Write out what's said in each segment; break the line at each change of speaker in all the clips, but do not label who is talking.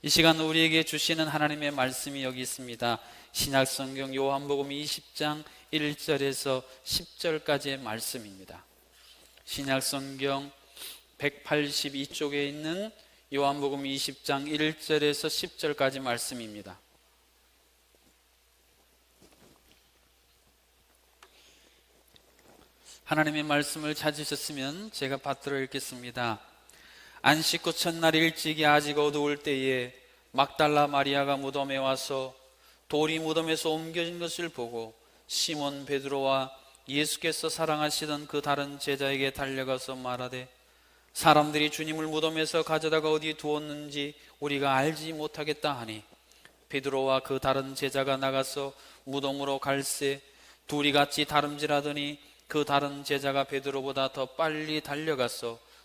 이 시간 우리에게 주시는 하나님의 말씀이 여기 있습니다. 신약 성경 요한복음 20장 1절에서 10절까지의 말씀입니다. 신약 성경 182쪽에 있는 요한복음 20장 1절에서 10절까지 말씀입니다. 하나님의 말씀을 찾으셨으면 제가 받들어 읽겠습니다. 안식구 첫날 일찍이 아직 어두울 때에 막달라 마리아가 무덤에 와서 돌이 무덤에서 옮겨진 것을 보고 시몬 베드로와 예수께서 사랑하시던 그 다른 제자에게 달려가서 말하되 사람들이 주님을 무덤에서 가져다가 어디 두었는지 우리가 알지 못하겠다 하니 베드로와 그 다른 제자가 나가서 무덤으로 갈새 둘이 같이 다름질하더니 그 다른 제자가 베드로보다 더 빨리 달려가서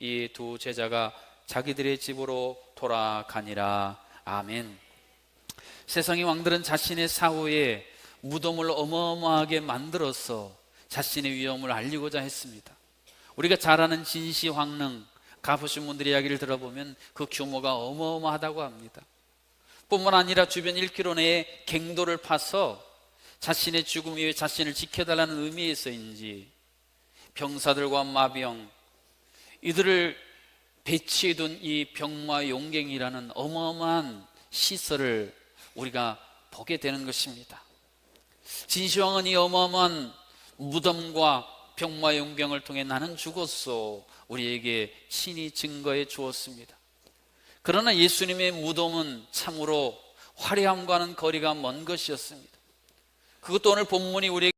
이 두 제자가 자기들의 집으로 돌아가니라. 아멘. 세상의 왕들은 자신의 사후에 무덤을 어마어마하게 만들어서 자신의 위험을 알리고자 했습니다. 우리가 잘 아는 진시 황릉 가보신 분들의 이야기를 들어보면 그 규모가 어마어마하다고 합니다. 뿐만 아니라 주변 1km 내에 갱도를 파서 자신의 죽음 이후에 자신을 지켜달라는 의미에서인지 병사들과 마병 이들을 배치해 둔 이 병마 용갱이라는 어마어마한 시설을 우리가 보게 되는 것입니다. 진시황은 이 어마어마한 무덤과 병마 용병을 통해 나는 죽었소 우리에게 친히 증거해 주었습니다. 그러나 예수님의 무덤은 참으로 화려함과는 거리가 먼 것이었습니다. 그것도 오늘 본문이 우리에게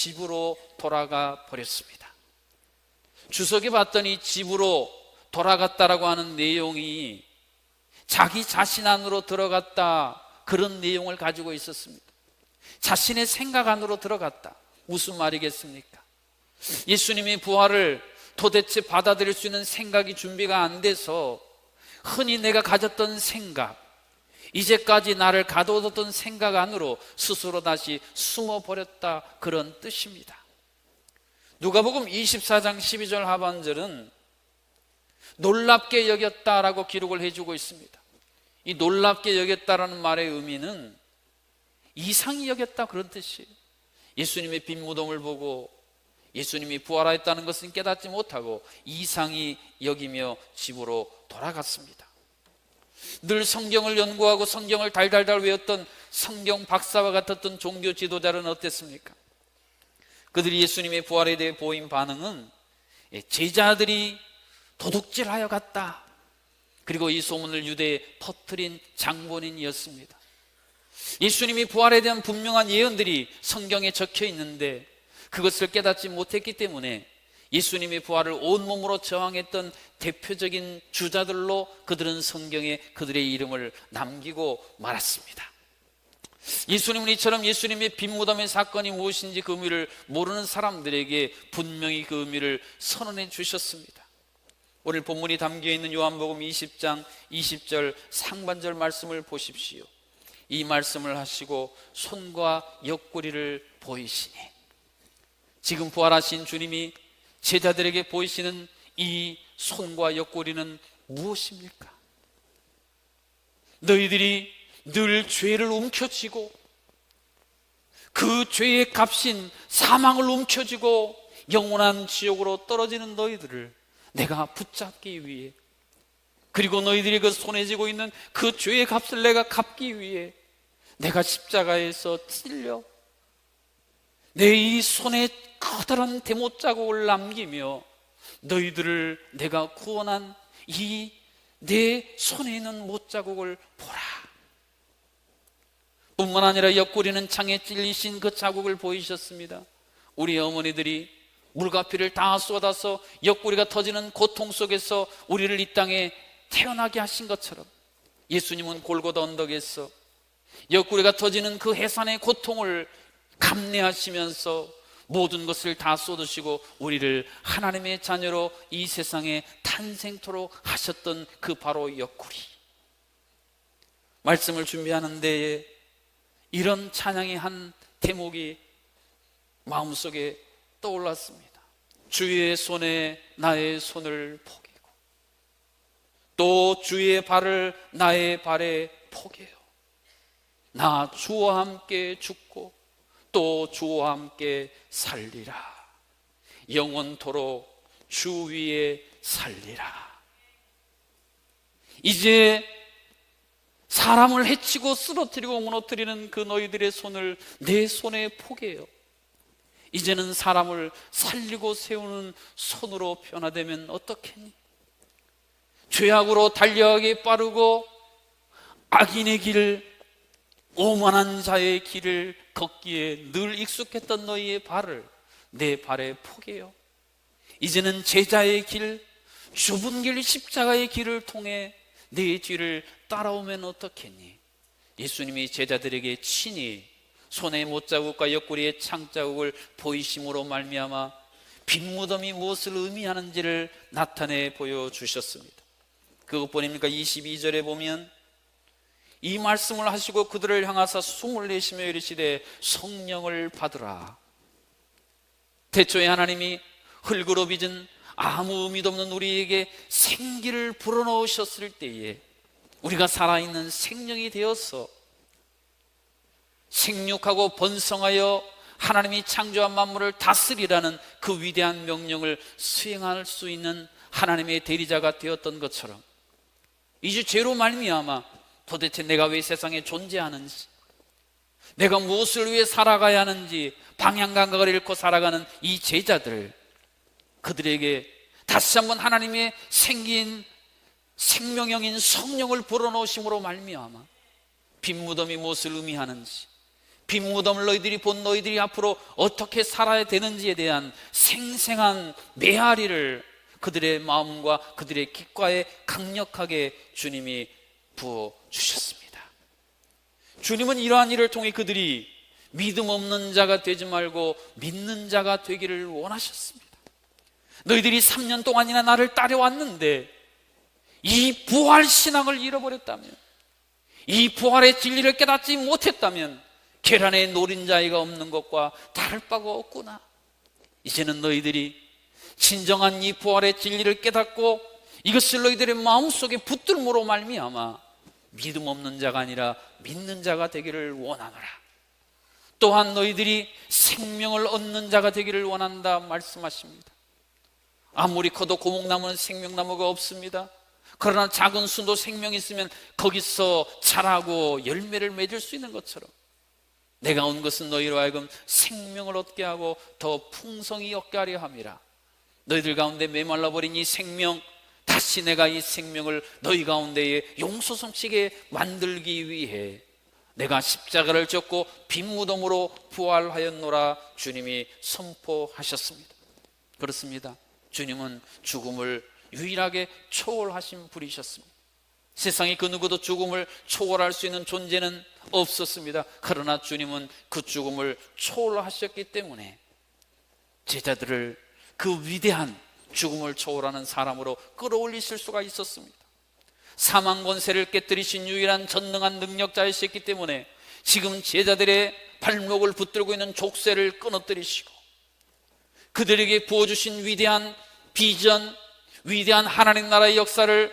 집으로 돌아가 버렸습니다. 주석에 봤더니 집으로 돌아갔다라고 하는 내용이 자기 자신 안으로 들어갔다 그런 내용을 가지고 있었습니다. 자신의 생각 안으로 들어갔다. 무슨 말이겠습니까? 예수님이 부활을 도대체 받아들일 수 있는 생각이 준비가 안 돼서 흔히 내가 가졌던 생각, 이제까지 나를 가둬뒀던 생각 안으로 스스로 다시 숨어버렸다 그런 뜻입니다. 누가복음 24장 12절 하반절은 놀랍게 여겼다라고 기록을 해주고 있습니다. 이 놀랍게 여겼다라는 말의 의미는 이상히 여겼다 그런 뜻이에요. 예수님의 빈 무덤을 보고 예수님이 부활하였다는 것은 깨닫지 못하고 이상히 여기며 집으로 돌아갔습니다. 늘 성경을 연구하고 성경을 달달달 외웠던 성경 박사와 같았던 종교 지도자는 어땠습니까? 그들이 예수님의 부활에 대해 보인 반응은 예, 제자들이 도둑질하여 갔다. 그리고 이 소문을 유대에 퍼뜨린 장본인이었습니다. 예수님이 부활에 대한 분명한 예언들이 성경에 적혀 있는데 그것을 깨닫지 못했기 때문에 예수님의 부활을 온몸으로 저항했던 대표적인 주자들로 그들은 성경에 그들의 이름을 남기고 말았습니다. 예수님은 이처럼 예수님의 빈무덤의 사건이 무엇인지 그 의미를 모르는 사람들에게 분명히 그 의미를 선언해 주셨습니다. 오늘 본문이 담겨 있는 요한복음 20장 20절 상반절 말씀을 보십시오. 이 말씀을 하시고 손과 옆구리를 보이시니 지금 부활하신 주님이 제자들에게 보이시는 이 손과 옆구리는 무엇입니까? 너희들이 늘 죄를 움켜쥐고 그 죄의 값인 사망을 움켜쥐고 영원한 지옥으로 떨어지는 너희들을 내가 붙잡기 위해 그리고 너희들이 그 손에 쥐고 있는 그 죄의 값을 내가 갚기 위해 내가 십자가에서 찔려 내 이 손에 커다란 대못 자국을 남기며 너희들을 내가 구원한 이 내 손에 있는 못 자국을 보라. 뿐만 아니라 옆구리는 창에 찔리신 그 자국을 보이셨습니다. 우리 어머니들이 물과 피를 다 쏟아서 옆구리가 터지는 고통 속에서 우리를 이 땅에 태어나게 하신 것처럼 예수님은 골고다 언덕에서 옆구리가 터지는 그 해산의 고통을 감내하시면서 모든 것을 다 쏟으시고 우리를 하나님의 자녀로 이 세상에 탄생토록 하셨던 그 바로 옆구리. 말씀을 준비하는 데에 이런 찬양의 한 대목이 마음속에 떠올랐습니다. 주의 손에 나의 손을 포개고 또 주의 발을 나의 발에 포개요. 나 주와 함께 죽고 또 주와 함께 살리라. 영원토록 주 위에 살리라. 이제 사람을 해치고 쓰러뜨리고 무너뜨리는 그 너희들의 손을 내 손에 포개요. 이제는 사람을 살리고 세우는 손으로 변화되면 어떻겠니? 죄악으로 달려가기 빠르고 악인의 길을 오만한 자의 길을 걷기에 늘 익숙했던 너희의 발을 내 발에 포개요. 이제는 제자의 길, 좁은 길 십자가의 길을 통해 내 뒤를 따라오면 어떻겠니? 예수님이 제자들에게 친히 손의 못자국과 옆구리의 창자국을 보이심으로 말미암아 빈무덤이 무엇을 의미하는지를 나타내 보여주셨습니다. 그것뿐입니까? 22절에 보면 이 말씀을 하시고 그들을 향하사 숨을 내쉬며 이르시되 성령을 받으라. 태초에 하나님이 흙으로 빚은 아무 의미도 없는 우리에게 생기를 불어넣으셨을 때에 우리가 살아있는 생명이 되어서 생육하고 번성하여 하나님이 창조한 만물을 다스리라는 그 위대한 명령을 수행할 수 있는 하나님의 대리자가 되었던 것처럼 이제 죄로 말미암아 도대체 내가 왜 세상에 존재하는지 내가 무엇을 위해 살아가야 하는지 방향 감각을 잃고 살아가는 이 제자들 그들에게 다시 한번 하나님의 생긴 생명형인 성령을 불어넣으심으로 말미암아 빈무덤이 무엇을 의미하는지 빈무덤을 너희들이 본 너희들이 앞으로 어떻게 살아야 되는지에 대한 생생한 메아리를 그들의 마음과 그들의 귓가에 강력하게 주님이 부어 주셨습니다. 주님은 이러한 일을 통해 그들이 믿음 없는 자가 되지 말고 믿는 자가 되기를 원하셨습니다. 너희들이 3년 동안이나 나를 따려왔는데 이 부활 신앙을 잃어버렸다면 이 부활의 진리를 깨닫지 못했다면 계란에 노린자이가 없는 것과 다를 바가 없구나. 이제는 너희들이 진정한 이 부활의 진리를 깨닫고 이것을 너희들의 마음속에 붙들므로 말미암아 믿음 없는 자가 아니라 믿는 자가 되기를 원하노라. 또한 너희들이 생명을 얻는 자가 되기를 원한다 말씀하십니다. 아무리 커도 고목나무는 생명나무가 없습니다. 그러나 작은 순도 생명이 있으면 거기서 자라고 열매를 맺을 수 있는 것처럼 내가 온 것은 너희로 하여금 생명을 얻게 하고 더 풍성히 얻게 하려 함이라. 너희들 가운데 메말라 버린 이 생명 다시 내가 이 생명을 너희 가운데에 용솟음치게 만들기 위해 내가 십자가를 졌고 빈 무덤으로 부활하였노라 주님이 선포하셨습니다. 그렇습니다. 주님은 죽음을 유일하게 초월하신 분이셨습니다. 세상에 그 누구도 죽음을 초월할 수 있는 존재는 없었습니다. 그러나 주님은 그 죽음을 초월하셨기 때문에 제자들을 그 위대한 죽음을 초월하는 사람으로 끌어올리실 수가 있었습니다. 사망 권세를 깨뜨리신 유일한 전능한 능력자이셨기 때문에 지금 제자들의 발목을 붙들고 있는 족쇄를 끊어뜨리시고 그들에게 부어주신 위대한 비전, 위대한 하나님 나라의 역사를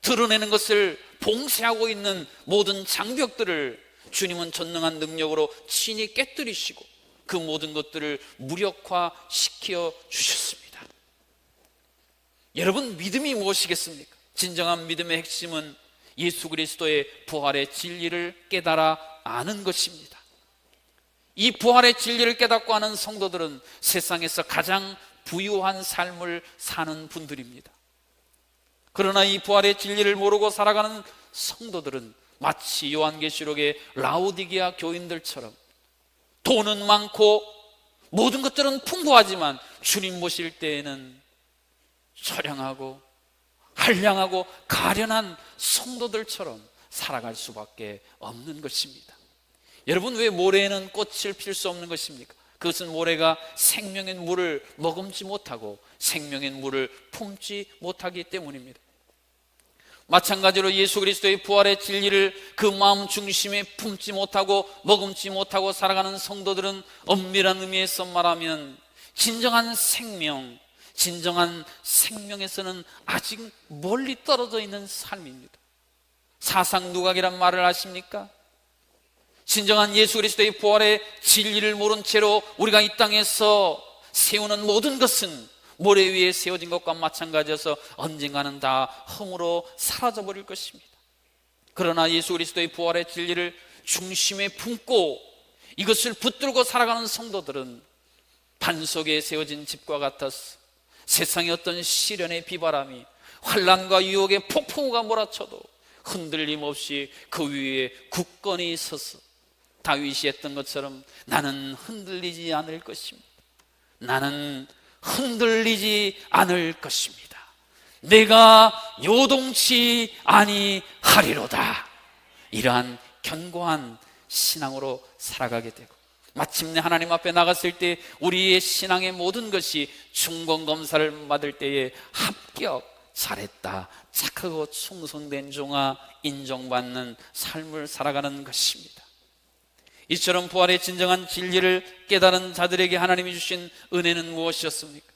드러내는 것을 봉쇄하고 있는 모든 장벽들을 주님은 전능한 능력으로 친히 깨뜨리시고 그 모든 것들을 무력화시켜 주셨습니다. 여러분 믿음이 무엇이겠습니까? 진정한 믿음의 핵심은 예수 그리스도의 부활의 진리를 깨달아 아는 것입니다. 이 부활의 진리를 깨닫고 아는 성도들은 세상에서 가장 부유한 삶을 사는 분들입니다. 그러나 이 부활의 진리를 모르고 살아가는 성도들은 마치 요한계시록의 라우디게아 교인들처럼 돈은 많고 모든 것들은 풍부하지만 주님 모실 때에는 처량하고 한량하고 가련한 성도들처럼 살아갈 수밖에 없는 것입니다. 여러분 왜 모래에는 꽃을 필 수 없는 것입니까? 그것은 모래가 생명의 물을 머금지 못하고 생명의 물을 품지 못하기 때문입니다. 마찬가지로 예수 그리스도의 부활의 진리를 그 마음 중심에 품지 못하고 머금지 못하고 살아가는 성도들은 엄밀한 의미에서 말하면 진정한 생명, 진정한 생명에서는 아직 멀리 떨어져 있는 삶입니다. 사상 누각이란 말을 아십니까? 진정한 예수 그리스도의 부활의 진리를 모른 채로 우리가 이 땅에서 세우는 모든 것은 모래 위에 세워진 것과 마찬가지여서 언젠가는 다 험으로 사라져 버릴 것입니다. 그러나 예수 그리스도의 부활의 진리를 중심에 품고 이것을 붙들고 살아가는 성도들은 반석에 세워진 집과 같아서 세상의 어떤 시련의 비바람이 환란과 유혹의 폭풍우가 몰아쳐도 흔들림 없이 그 위에 굳건히 서서 다윗이 했던 것처럼 나는 흔들리지 않을 것입니다. 나는 흔들리지 않을 것입니다. 내가 요동치 아니하리로다. 이러한 견고한 신앙으로 살아가게 되고 마침내 하나님 앞에 나갔을 때 우리의 신앙의 모든 것이 중건 검사를 받을 때에 합격 잘했다 착하고 충성된 종아 인정받는 삶을 살아가는 것입니다. 이처럼 부활의 진정한 진리를 깨달은 자들에게 하나님이 주신 은혜는 무엇이었습니까?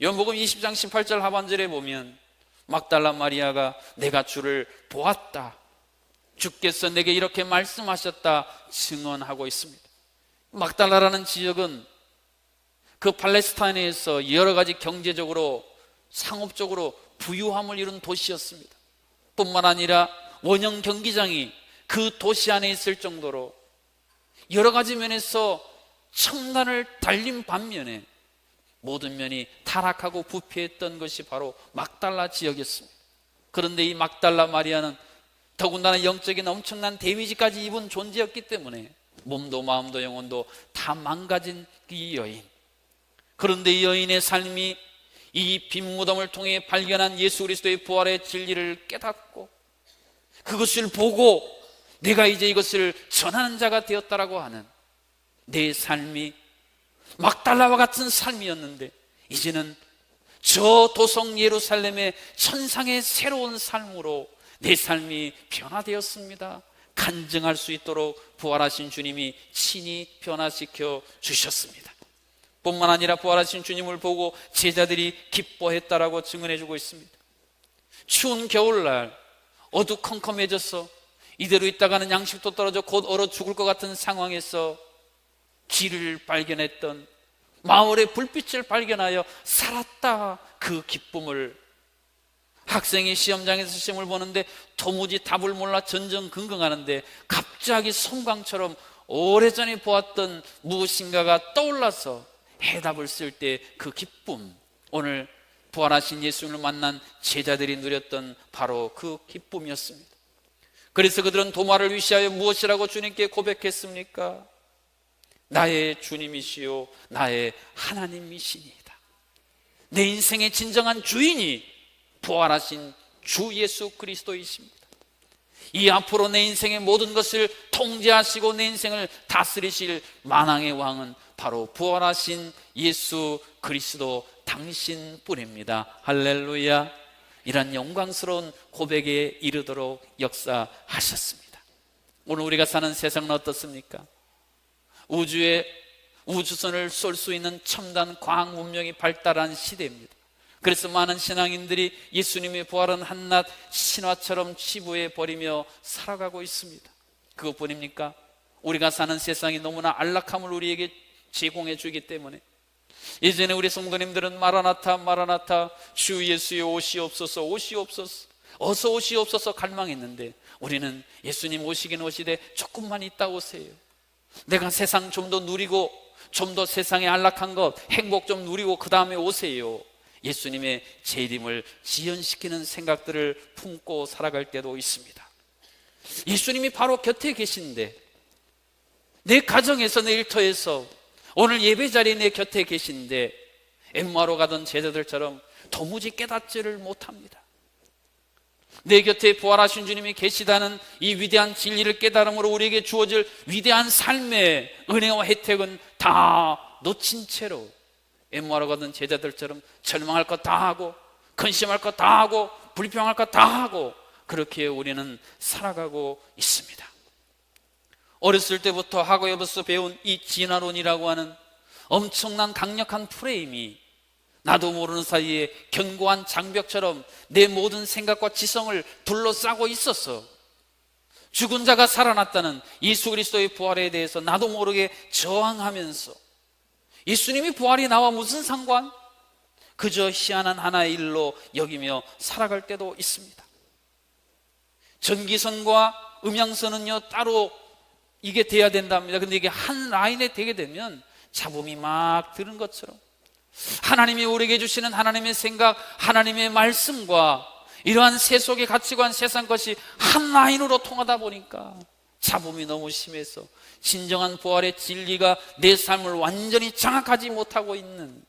연복음 20장 18절 하반절에 보면 막달라 마리아가 내가 주를 보았다. 주께서 내게 이렇게 말씀하셨다 증언하고 있습니다. 막달라라는 지역은 그 팔레스타인에서 여러 가지 경제적으로 상업적으로 부유함을 이룬 도시였습니다. 뿐만 아니라 원형 경기장이 그 도시 안에 있을 정도로 여러 가지 면에서 첨단을 달린 반면에 모든 면이 타락하고 부패했던 것이 바로 막달라 지역이었습니다. 그런데 이 막달라 마리아는 더군다나 영적인 엄청난 데미지까지 입은 존재였기 때문에 몸도 마음도 영혼도 다 망가진 이 여인. 그런데 이 여인의 삶이 이 빈무덤을 통해 발견한 예수 그리스도의 부활의 진리를 깨닫고 그것을 보고 내가 이제 이것을 전하는 자가 되었다라고 하는 내 삶이 막달라와 같은 삶이었는데 이제는 저 도성 예루살렘의 천상의 새로운 삶으로 내 삶이 변화되었습니다. 간증할 수 있도록 부활하신 주님이 친히 변화시켜 주셨습니다. 뿐만 아니라 부활하신 주님을 보고 제자들이 기뻐했다라고 증언해 주고 있습니다. 추운 겨울날 어두컴컴해져서 이대로 있다가는 양식도 떨어져 곧 얼어 죽을 것 같은 상황에서 길을 발견했던 마을의 불빛을 발견하여 살았다 그 기쁨을 학생이 시험장에서 시험을 보는데 도무지 답을 몰라 전전긍긍하는데 갑자기 송광처럼 오래전에 보았던 무엇인가가 떠올라서 해답을 쓸 때 그 기쁨 오늘 부활하신 예수님을 만난 제자들이 누렸던 바로 그 기쁨이었습니다. 그래서 그들은 도마를 위시하여 무엇이라고 주님께 고백했습니까? 나의 주님이시요 나의 하나님이시니이다. 내 인생의 진정한 주인이 부활하신 주 예수 그리스도이십니다. 이 앞으로 내 인생의 모든 것을 통제하시고 내 인생을 다스리실 만왕의 왕은 바로 부활하신 예수 그리스도 당신뿐입니다. 할렐루야. 이런 영광스러운 고백에 이르도록 역사하셨습니다. 오늘 우리가 사는 세상은 어떻습니까? 우주에 우주선을 쏠 수 있는 첨단 과학 문명이 발달한 시대입니다. 그래서 많은 신앙인들이 예수님의 부활은 한낱 신화처럼 치부해 버리며 살아가고 있습니다. 그것뿐입니까? 우리가 사는 세상이 너무나 안락함을 우리에게 제공해 주기 때문에 예전에 우리 성도님들은 마라나타 마라나타 주 예수의 오시옵소서 오시옵소서 어서 오시옵소서 갈망했는데 우리는 예수님 오시긴 오시되 조금만 있다 오세요. 내가 세상 좀 더 누리고 좀 더 세상의 안락한 것 행복 좀 누리고 그 다음에 오세요. 예수님의 재림을 지연시키는 생각들을 품고 살아갈 때도 있습니다. 예수님이 바로 곁에 계신데 내 가정에서 내 일터에서 오늘 예배 자리에 내 곁에 계신데 엠마로 가던 제자들처럼 도무지 깨닫지를 못합니다. 내 곁에 부활하신 주님이 계시다는 이 위대한 진리를 깨달음으로 우리에게 주어질 위대한 삶의 은혜와 혜택은 다 놓친 채로 엠마로 가던 제자들처럼 절망할 것 다 하고 근심할 것 다 하고 불평할 것 다 하고 그렇게 우리는 살아가고 있습니다. 어렸을 때부터 학교에서 배운 이 진화론이라고 하는 엄청난 강력한 프레임이 나도 모르는 사이에 견고한 장벽처럼 내 모든 생각과 지성을 둘러싸고 있었어. 죽은 자가 살아났다는 예수 그리스도의 부활에 대해서 나도 모르게 저항하면서 예수님이 부활이 나와 무슨 상관? 그저 희한한 하나의 일로 여기며 살아갈 때도 있습니다. 전기선과 음향선은요, 따로 이게 돼야 된답니다. 근데 이게 한 라인에 되게 되면 잡음이 막 드는 것처럼 하나님이 우리에게 주시는 하나님의 생각, 하나님의 말씀과 이러한 세속의 가치관, 세상 것이 한 라인으로 통하다 보니까 잡음이 너무 심해서 진정한 부활의 진리가 내 삶을 완전히 장악하지 못하고 있는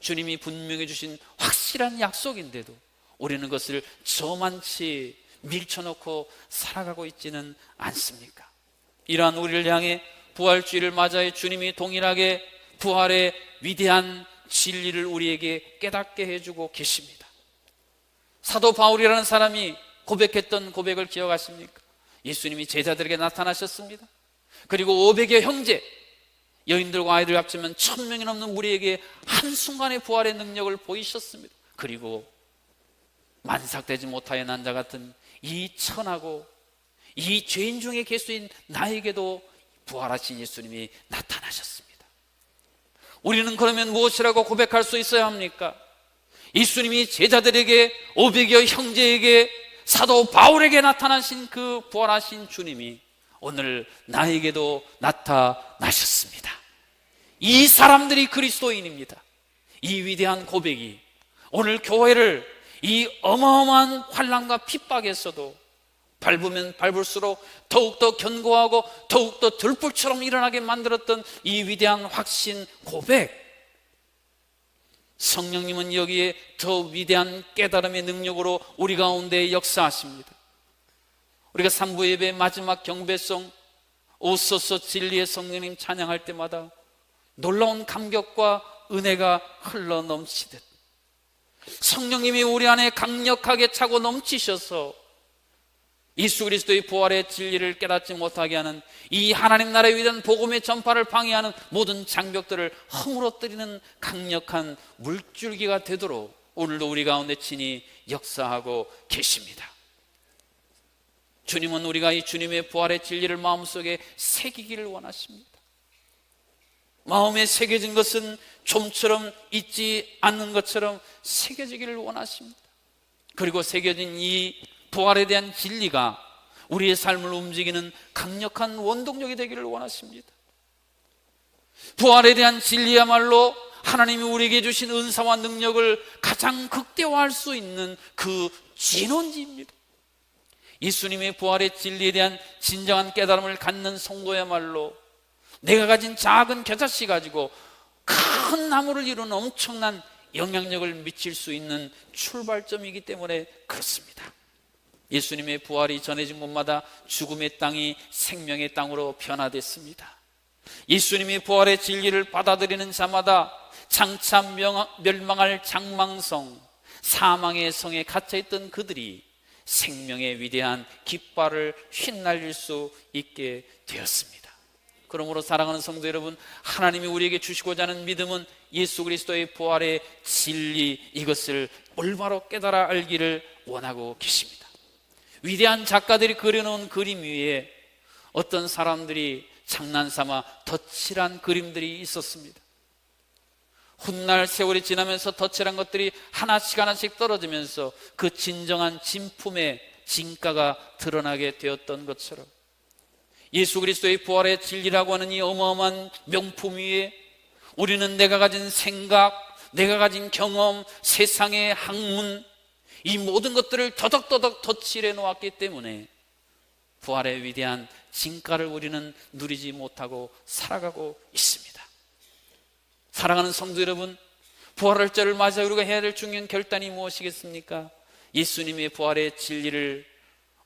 주님이 분명히 주신 확실한 약속인데도 우리는 그것을 저만치 밀쳐놓고 살아가고 있지는 않습니까? 이러한 우리를 향해 부활주의를 맞아해 주님이 동일하게 부활의 위대한 진리를 우리에게 깨닫게 해주고 계십니다. 사도 바울이라는 사람이 고백했던 고백을 기억하십니까? 예수님이 제자들에게 나타나셨습니다. 그리고 500여 형제, 여인들과 아이들 합치면 천명이 넘는 무리에게 한순간에 부활의 능력을 보이셨습니다. 그리고 만삭되지 못하여 난 자 같은 이 천하고 이 죄인 중에 계수인 나에게도 부활하신 예수님이 나타나셨습니다. 우리는 그러면 무엇이라고 고백할 수 있어야 합니까? 예수님이 제자들에게 500여 형제에게 사도 바울에게 나타나신 그 부활하신 주님이 오늘 나에게도 나타나셨습니다. 이 사람들이 그리스도인입니다. 이 위대한 고백이 오늘 교회를 이 어마어마한 환란과 핍박에서도 밟으면 밟을수록 더욱더 견고하고 더욱더 들불처럼 일어나게 만들었던 이 위대한 확신 고백. 성령님은 여기에 더 위대한 깨달음의 능력으로 우리 가운데 역사하십니다. 우리가 3부 예배 마지막 경배송 오소서 진리의 성령님 찬양할 때마다 놀라운 감격과 은혜가 흘러 넘치듯 성령님이 우리 안에 강력하게 차고 넘치셔서 예수 그리스도의 부활의 진리를 깨닫지 못하게 하는 이 하나님 나라의 위대한 복음의 전파를 방해하는 모든 장벽들을 허물어뜨리는 강력한 물줄기가 되도록 오늘도 우리 가운데 친히 역사하고 계십니다. 주님은 우리가 이 주님의 부활의 진리를 마음속에 새기기를 원하십니다. 마음에 새겨진 것은 좀처럼 잊지 않는 것처럼 새겨지기를 원하십니다. 그리고 새겨진 이 부활에 대한 진리가 우리의 삶을 움직이는 강력한 원동력이 되기를 원하십니다. 부활에 대한 진리야말로 하나님이 우리에게 주신 은사와 능력을 가장 극대화할 수 있는 그 진원지입니다. 예수님의 부활의 진리에 대한 진정한 깨달음을 갖는 성도야말로 내가 가진 작은 겨자씨 가지고 큰 나무를 이루는 엄청난 영향력을 미칠 수 있는 출발점이기 때문에 그렇습니다. 예수님의 부활이 전해진 곳마다 죽음의 땅이 생명의 땅으로 변화됐습니다. 예수님의 부활의 진리를 받아들이는 자마다 장차 멸망할 장망성, 사망의 성에 갇혀있던 그들이 생명의 위대한 깃발을 휘날릴 수 있게 되었습니다. 그러므로 사랑하는 성도 여러분, 하나님이 우리에게 주시고자 하는 믿음은 예수 그리스도의 부활의 진리 이것을 올바로 깨달아 알기를 원하고 계십니다. 위대한 작가들이 그려놓은 그림 위에 어떤 사람들이 장난삼아 덧칠한 그림들이 있었습니다. 훗날 세월이 지나면서 덧칠한 것들이 하나씩 하나씩 떨어지면서 그 진정한 진품의 진가가 드러나게 되었던 것처럼 예수 그리스도의 부활의 진리라고 하는 이 어마어마한 명품 위에 우리는 내가 가진 생각, 내가 가진 경험, 세상의 학문, 이 모든 것들을 더덕더덕 덧칠해 놓았기 때문에 부활의 위대한 진가를 우리는 누리지 못하고 살아가고 있습니다. 사랑하는 성도 여러분, 부활할 절을 맞아 우리가 해야 될 중요한 결단이 무엇이겠습니까? 예수님의 부활의 진리를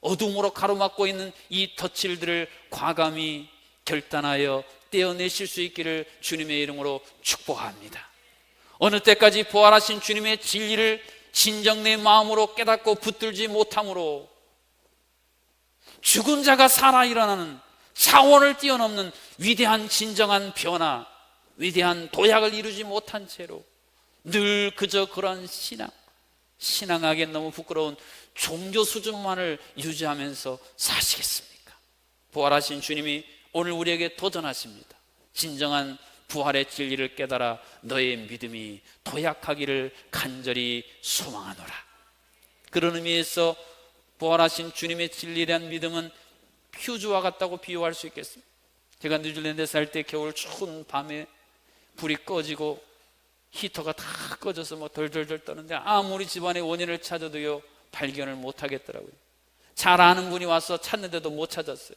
어둠으로 가로막고 있는 이 덧칠들을 과감히 결단하여 떼어내실 수 있기를 주님의 이름으로 축복합니다. 어느 때까지 부활하신 주님의 진리를 진정 내 마음으로 깨닫고 붙들지 못함으로 죽은 자가 살아 일어나는 차원을 뛰어넘는 위대한 진정한 변화, 위대한 도약을 이루지 못한 채로 늘 그저 그런 신앙, 신앙하기엔 너무 부끄러운 종교 수준만을 유지하면서 사시겠습니까? 부활하신 주님이 오늘 우리에게 도전하십니다. 진정한 부활의 진리를 깨달아 너의 믿음이 도약하기를 간절히 소망하노라. 그런 의미에서 부활하신 주님의 대한 믿음은 퓨즈와 같다고 비유할 수 있겠습니다. 제가 뉴질랜드에 살 때 겨울 추운 밤에 불이 꺼지고 히터가 다 꺼져서 뭐 덜덜덜 떠는데 아무리 집안의 원인을 찾아도요 발견을 못 하겠더라고요. 잘 아는 분이 와서 찾는데도 못 찾았어요.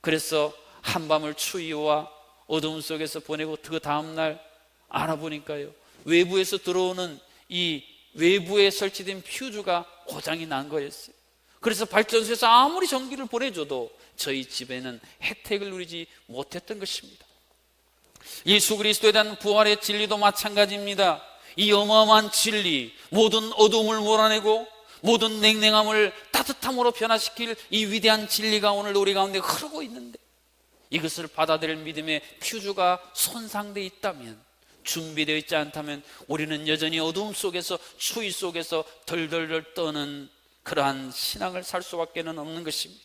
그래서 한밤을 추위와 어둠 속에서 보내고 그 다음날 알아보니까요. 외부에서 들어오는 이 외부에 설치된 퓨즈가 고장이 난 거였어요. 그래서 발전소에서 아무리 전기를 보내줘도 저희 집에는 혜택을 누리지 못했던 것입니다. 예수 그리스도에 대한 부활의 진리도 마찬가지입니다. 이 어마어마한 진리, 모든 어둠을 몰아내고 모든 냉랭함을 따뜻함으로 변화시킬 이 위대한 진리가 오늘 우리 가운데 흐르고 있는데 이것을 받아들일 믿음의 퓨즈가 손상되어 있다면 준비되어 있지 않다면 우리는 여전히 어둠 속에서 추위 속에서 덜덜덜 떠는 그러한 신앙을 살 수밖에는 없는 것입니다.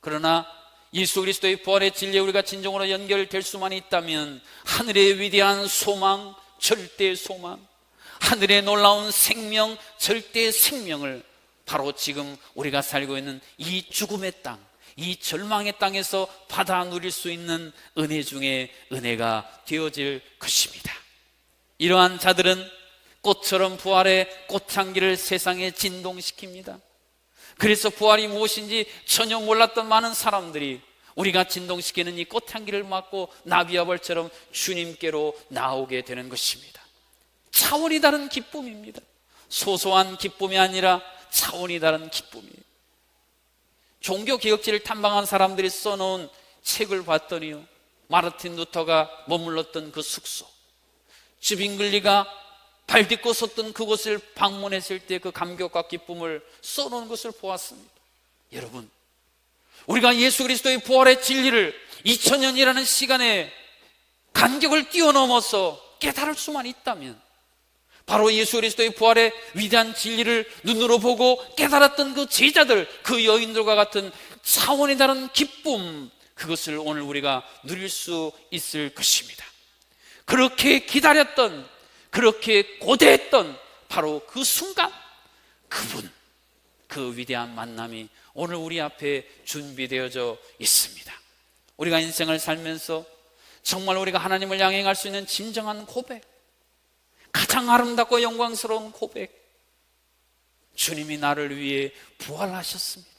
그러나 예수 그리스도의 부활의 진리에 우리가 진정으로 연결될 수만 있다면 하늘의 위대한 소망, 절대 소망, 하늘의 놀라운 생명, 절대 생명을 바로 지금 우리가 살고 있는 이 죽음의 땅, 이 절망의 땅에서 받아 누릴 수 있는 은혜 중에 은혜가 되어질 것입니다. 이러한 자들은 꽃처럼 부활의 꽃향기를 세상에 진동시킵니다. 그래서 부활이 무엇인지 전혀 몰랐던 많은 사람들이 우리가 진동시키는 이 꽃향기를 맡고 나비와 벌처럼 주님께로 나오게 되는 것입니다. 차원이 다른 기쁨입니다. 소소한 기쁨이 아니라 차원이 다른 기쁨이에요. 종교 개혁지를 탐방한 사람들이 써놓은 책을 봤더니요. 마르틴 루터가 머물렀던 그 숙소, 주빙글리가 발 딛고 섰던 그곳을 방문했을 때 그 감격과 기쁨을 써놓은 것을 보았습니다. 여러분, 우리가 예수 그리스도의 부활의 진리를 2000년이라는 시간에 간격을 뛰어넘어서 깨달을 수만 있다면 바로 예수 그리스도의 부활의 위대한 진리를 눈으로 보고 깨달았던 그 제자들, 그 여인들과 같은 차원이 다른 기쁨, 그것을 오늘 우리가 누릴 수 있을 것입니다. 그렇게 기다렸던, 그렇게 고대했던 바로 그 순간, 그분, 그 위대한 만남이 오늘 우리 앞에 준비되어져 있습니다. 우리가 인생을 살면서 정말 우리가 하나님을 양행할 수 있는 진정한 고백, 가장 아름답고 영광스러운 고백. 주님이 나를 위해 부활하셨습니다.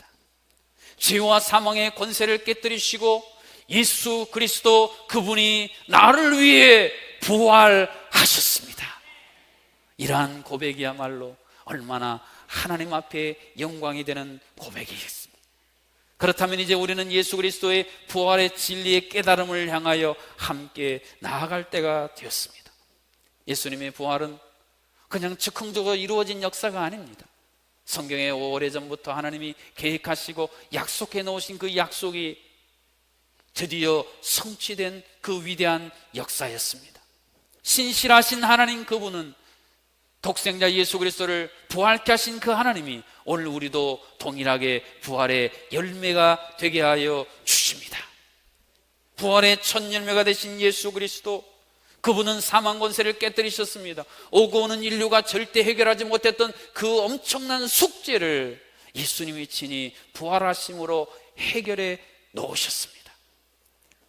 죄와 사망의 권세를 깨뜨리시고 예수 그리스도 그분이 나를 위해 부활하셨습니다. 이러한 고백이야말로 얼마나 하나님 앞에 영광이 되는 고백이겠습니다. 그렇다면 이제 우리는 예수 그리스도의 부활의 진리의 깨달음을 향하여 함께 나아갈 때가 되었습니다. 예수님의 부활은 그냥 즉흥적으로 이루어진 역사가 아닙니다. 성경에 오래전부터 하나님이 계획하시고 약속해 놓으신 그 약속이 드디어 성취된 그 위대한 역사였습니다. 신실하신 하나님 그분은 독생자 예수 그리스도를 부활케 하신 그 하나님이 오늘 우리도 동일하게 부활의 열매가 되게 하여 주십니다. 부활의 첫 열매가 되신 예수 그리스도 그분은 사망 권세를 깨뜨리셨습니다. 오고 오는 인류가 절대 해결하지 못했던 그 엄청난 숙제를 예수님이 친히 부활하심으로 해결해 놓으셨습니다.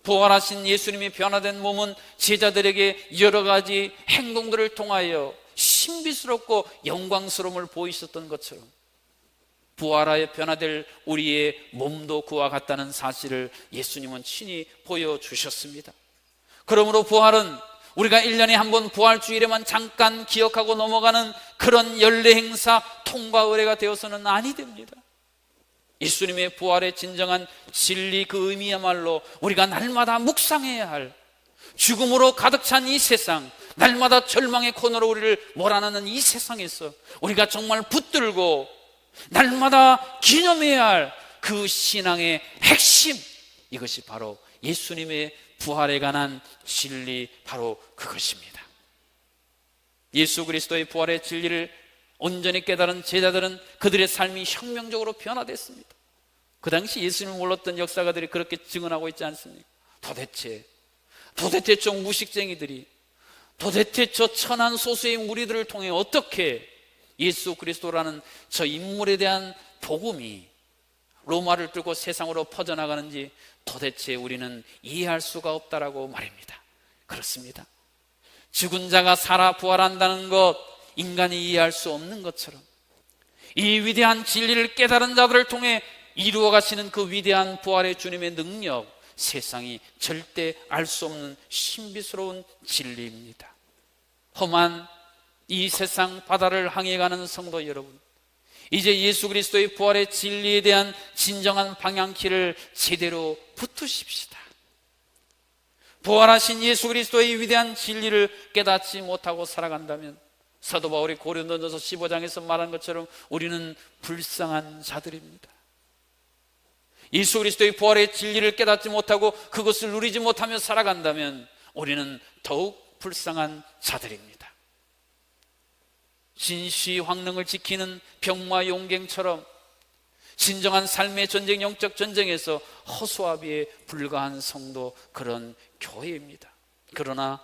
부활하신 예수님이 변화된 몸은 제자들에게 여러 가지 행동들을 통하여 신비스럽고 영광스러움을 보이셨던 것처럼 부활하여 변화될 우리의 몸도 그와 같다는 사실을 예수님은 친히 보여주셨습니다. 그러므로 부활은 우리가 1년에 한 번 부활 주일에만 잠깐 기억하고 넘어가는 그런 연례 행사 통과 의례가 되어서는 아니 됩니다. 예수님의 부활의 진정한 진리 그 의미야말로 우리가 날마다 묵상해야 할 죽음으로 가득 찬 이 세상, 날마다 절망의 코너로 우리를 몰아넣는 이 세상에서 우리가 정말 붙들고 날마다 기념해야 할 그 신앙의 핵심 이것이 바로 예수님의 부활에 관한 진리 바로 그것입니다. 예수 그리스도의 부활의 진리를 온전히 깨달은 제자들은 그들의 삶이 혁명적으로 변화됐습니다. 그 당시 예수님을 몰랐던 역사가들이 그렇게 증언하고 있지 않습니까? 도대체, 도대체 저 무식쟁이들이 도대체 저 천한 소수의 무리들을 통해 어떻게 예수 그리스도라는 저 인물에 대한 복음이 로마를 뚫고 세상으로 퍼져나가는지 도대체 우리는 이해할 수가 없다라고 말입니다. 그렇습니다. 죽은 자가 살아 부활한다는 것 인간이 이해할 수 없는 것처럼 이 위대한 진리를 깨달은 자들을 통해 이루어 가시는 그 위대한 부활의 주님의 능력 세상이 절대 알 수 없는 신비스러운 진리입니다. 험한 이 세상 바다를 항해 가는 성도 여러분 이제 예수 그리스도의 부활의 진리에 대한 진정한 방향키를 제대로 붙으십시다. 부활하신 예수 그리스도의 위대한 진리를 깨닫지 못하고 살아간다면 사도 바울이 고린도전서 15장에서 말한 것처럼 우리는 불쌍한 자들입니다. 예수 그리스도의 부활의 진리를 깨닫지 못하고 그것을 누리지 못하며 살아간다면 우리는 더욱 불쌍한 자들입니다. 진시 황능을 지키는 병마 용갱처럼 진정한 삶의 전쟁, 영적 전쟁에서 허수아비에 불과한 성도 그런 교회입니다. 그러나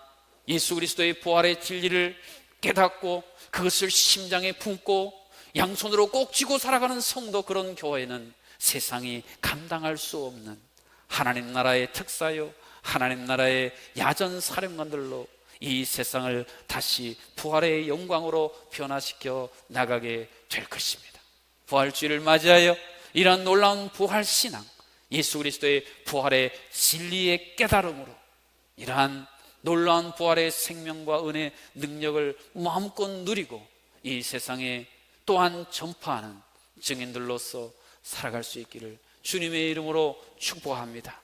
예수 그리스도의 부활의 진리를 깨닫고 그것을 심장에 품고 양손으로 꼭 쥐고 살아가는 성도 그런 교회는 세상이 감당할 수 없는 하나님 나라의 특사요, 하나님 나라의 야전 사령관들로 이 세상을 다시 부활의 영광으로 변화시켜 나가게 될 것입니다. 부활주의를 맞이하여 이러한 놀라운 부활 신앙, 예수 그리스도의 부활의 진리의 깨달음으로 이러한 놀라운 부활의 생명과 은혜 능력을 마음껏 누리고 이 세상에 또한 전파하는 증인들로서 살아갈 수 있기를 주님의 이름으로 축복합니다.